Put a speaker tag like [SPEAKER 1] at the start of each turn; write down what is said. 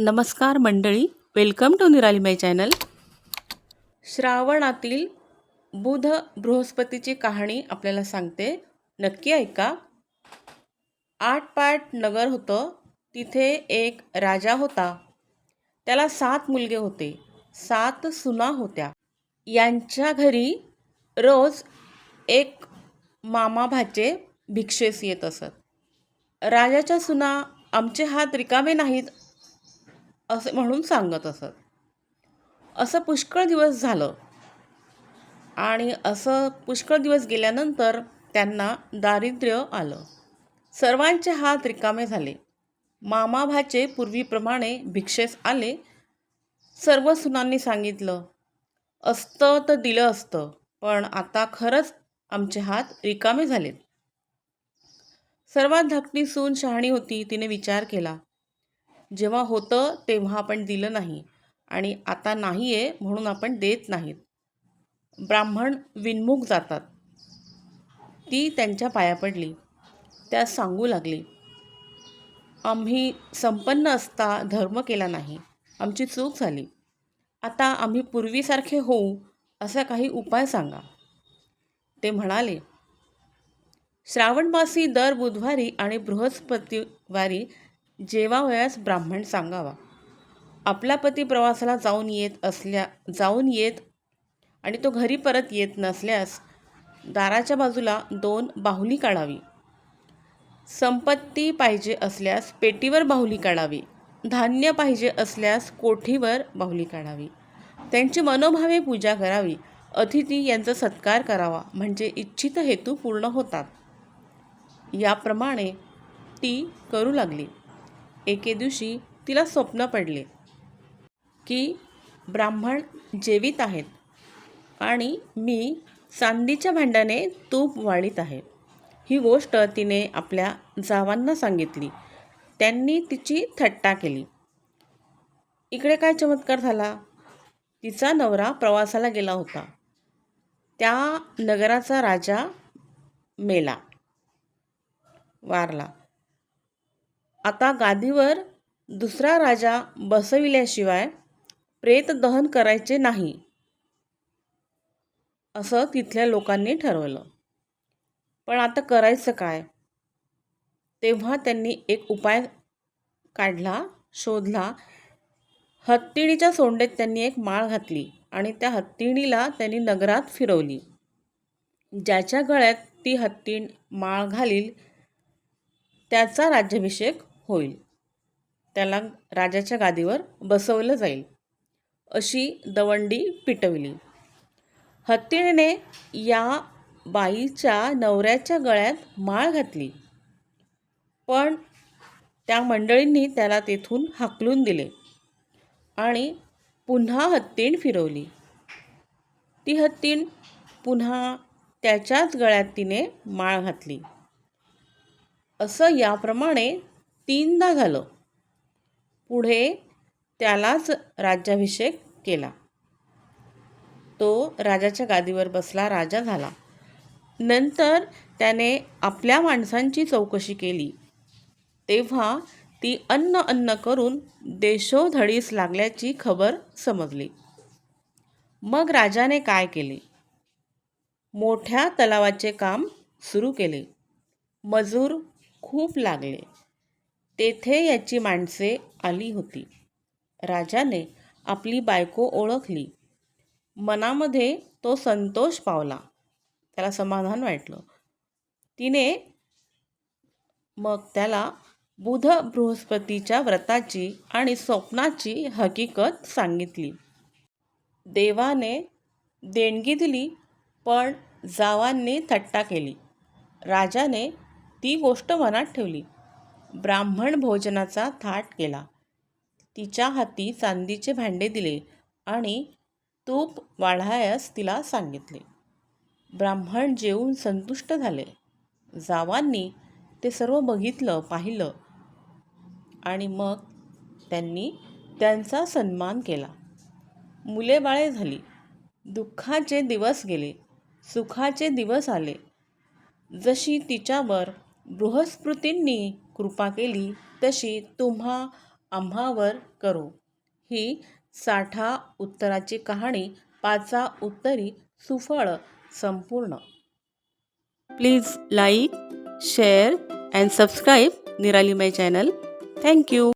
[SPEAKER 1] नमस्कार मंडळी welcome to निराली माय चॅनल श्रावणातील बुध बृहस्पतीची कहाणी आपल्याला सांगते. नक्की ऐका. आठ पाट नगर होतं तिथे एक राजा होता. त्याला सात मुलगे होते. सात सुना होत्या. यांच्या घरी रोज एक मामा भाचे भिक्षेस येत असत. राजाच्या सुना आमचे हात रिकामे नाहीत असे म्हणून सांगत असत. असं पुष्कळ दिवस झालं. आणि असं पुष्कळ दिवस गेल्यानंतर त्यांना दारिद्र्य आलं. सर्वांचे हात रिकामे झाले. मामाभाचे पूर्वीप्रमाणे भिक्षेस आले. सर्व सुनांनी सांगितलं असतं तर दिलं असतं पण आता खरंच आमचे हात रिकामे झालेत. सर्वात धाकटी सून शहाणी होती तिने विचार केला. जेव्हा होतं तेव्हा आपण दिलं नाही. आणि आता नाही आहे म्हणून आपण देत नाहीत. ब्राह्मण विनमुख जातात. ती त्यांच्या पाया पडली. त्या सांगू लागली आम्ही संपन्न असता धर्म केला नाही. आमची चूक झाली. आता आम्ही पूर्वीसारखे होऊ असा काही उपाय सांगा. ते म्हणाले श्रावणमासी दर बुधवारी आणि बृहस्पतिवारी जेवावयास ब्राह्मण सांगावा आपला पती प्रवासाला जाऊन येत असल्या जाऊन येत आणि तो घरी परत येत नसल्यास दाराच्या बाजूला दोन बाहुली काढावी. संपत्ती पाहिजे असल्यास पेटीवर बाहुली काढावी. धान्य पाहिजे असल्यास कोठीवर बाहुली काढावी. त्यांची मनोभावे पूजा करावी. अतिथी यांचा सत्कार करावा म्हणजे इच्छित हेतू पूर्ण होतात. याप्रमाणे ती करू लागली. एके दिवशी तिला स्वप्न पडले की ब्राह्मण जेवित आहेत आणि मी चांदीच्या भांड्याने तूप वाळीत आहे. ही गोष्ट तिने आपल्या जावांना सांगितली. त्यांनी तिची थट्टा केली. इकडे काय चमत्कार झाला? तिचा नवरा प्रवासाला गेला होता. त्या नगराचा राजा मेला. वारला. आता गादीवर दुसरा राजा बसविल्याशिवाय प्रेत दहन करायचे नाही असं तिथल्या लोकांनी ठरवलं. पण आता करायचं काय? तेव्हा त्यांनी एक उपाय काढला शोधला. हत्तीणीच्या सोंडेत त्यांनी एक माळ घातली आणि त्या हत्तीणीला त्यांनी नगरात फिरवली. ज्याच्या गळ्यात ती हत्तीण माळ घालील त्याचा राज्याभिषेक होईल. त्याला राजाच्या गादीवर बसवलं जाईल. अशी दवंडी पिटवली. हत्तीणीने या बाईच्या नवऱ्याच्या गळ्यात माळ घातली. पण त्या मंडळींनी त्याला तेथून हाकलून दिले आणि पुन्हा हत्तीण फिरवली. ती हत्तीण पुन्हा त्याच्याच गळ्यात तिने माळ घातली. असं याप्रमाणे तीनदा झालं. पुढे त्यालाच राज्याभिषेक केला. तो राजाच्या गादीवर बसला राजा झाला. नंतर त्याने आपल्या माणसांची चौकशी केली. तेव्हा ती अन्न अन्न करून देशोधडीस लागल्याची खबर समजली. मग राजाने काय केले? मोठ्या तलावाचे काम सुरू केले. मजूर खूप लागले. तेथे याची माणसे आली होती. राजाने आपली बायको ओळखली. मनामध्ये तो संतोष पावला. त्याला समाधान वाटलं. तिने मग त्याला बुध बृहस्पतीच्या व्रताची आणि स्वप्नाची हकीकत सांगितली. देवाने देणगी दिली पण जावांनी थट्टा केली. राजाने ती गोष्ट मनात ठेवली. ब्राह्मण भोजनाचा थाट केला. तिच्या हाती चांदीचे भांडे दिले आणि तूप वाढायस तिला सांगितले. ब्राह्मण जेवून संतुष्ट झाले. जावांनी ते सर्व बघितलं पाहिलं आणि मग त्यांनी त्यांचा सन्मान केला. मुले बाळे झाली. दुःखाचे दिवस गेले. सुखाचे दिवस आले. जशी तिच्यावर बृहस्पतींनी कृपा केली तशी तुम्हा आम्हावर करो. ही साठा उत्तराची कहाणी पाचा उत्तरी सुफळ संपूर्ण. Please like share and subscribe Nirali my channel. Thank you.